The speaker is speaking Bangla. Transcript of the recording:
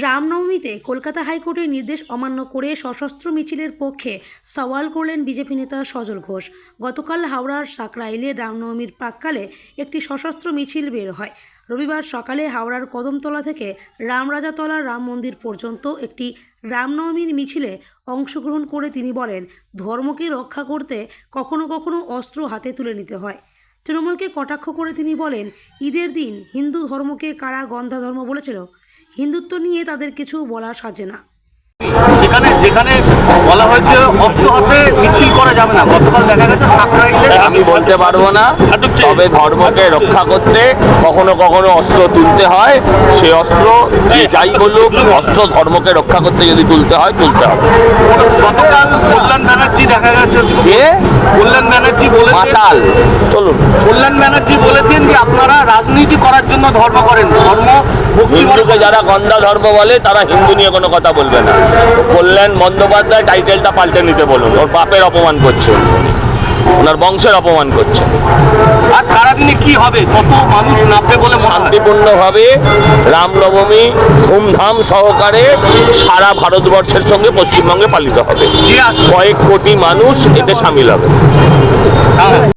রামনবমীতে কলকাতা হাইকোর্টের নির্দেশ অমান্য করে সশস্ত্র মিছিলের পক্ষে সওয়াল করলেন বিজেপি নেতা সজল ঘোষ। গতকাল হাওড়ার সাকরাইলে রামনবমীর প্রাককালে একটি সশস্ত্র মিছিল বের হয়। রবিবার সকালে হাওড়ার কদমতলা থেকে রামরাজাতলা রাম মন্দির পর্যন্ত একটি রামনবমীর মিছিলে অংশগ্রহণ করে তিনি বলেন, ধর্মকে রক্ষা করতে কখনো কখনো অস্ত্র হাতে তুলে নিতে হয়। তৃণমূলকে কটাক্ষ করে তিনি বলেন, ঈদের দিন হিন্দু ধর্মকে কারা গন্ধা ধর্ম বলেছিল? হিন্দুত্ব নিয়ে তাদের কিছু বলা সাজে না। যেখানে যেখানে বলা হয়েছে অস্ত্র হাতে মিছিল করা যাবে না। গতকাল দেখা গেছে আমি বলতে পারব না। তবে ধর্মকে রক্ষা করতে কখনো কখনো অস্ত্র তুলতে হয়। সে অস্ত্র যে যাই বলুক অস্ত্র ধর্মকে রক্ষা করতে যদি তুলতে হয় তুলতে হবে। গতকাল কল্যাণ ব্যানার্জি দেখা গেছে। কে? কল্যাণ ব্যানার্জি বলেছেন মাতাল। চলুন। কল্যাণ ব্যানার্জি বলেছেন যে আপনারা রাজনীতি করার জন্য ধর্ম করেন ধর্ম হিন্দুকে যারা গন্ধা ধর্ম বলে তারা হিন্দু নিয়ে কোনো কথা বলবে না। কল্যাণ বন্দ্যোপাধ্যায় টাইটেলটা পাল্টে নিতে বলুন। ওর বাপের অপমান করছে। ওনার বংশের অপমান করছে। আর সারাদিনে কি হবে? কত মানুষ নামবে বলে শান্তিপূর্ণভাবে রামনবমী ধুমধাম সহকারে সারা ভারতবর্ষের সঙ্গে পশ্চিমবঙ্গে পালিত হবে। আচ্ছা। কয়েক কোটি মানুষ এতে সামিল হবে। হ্যাঁ।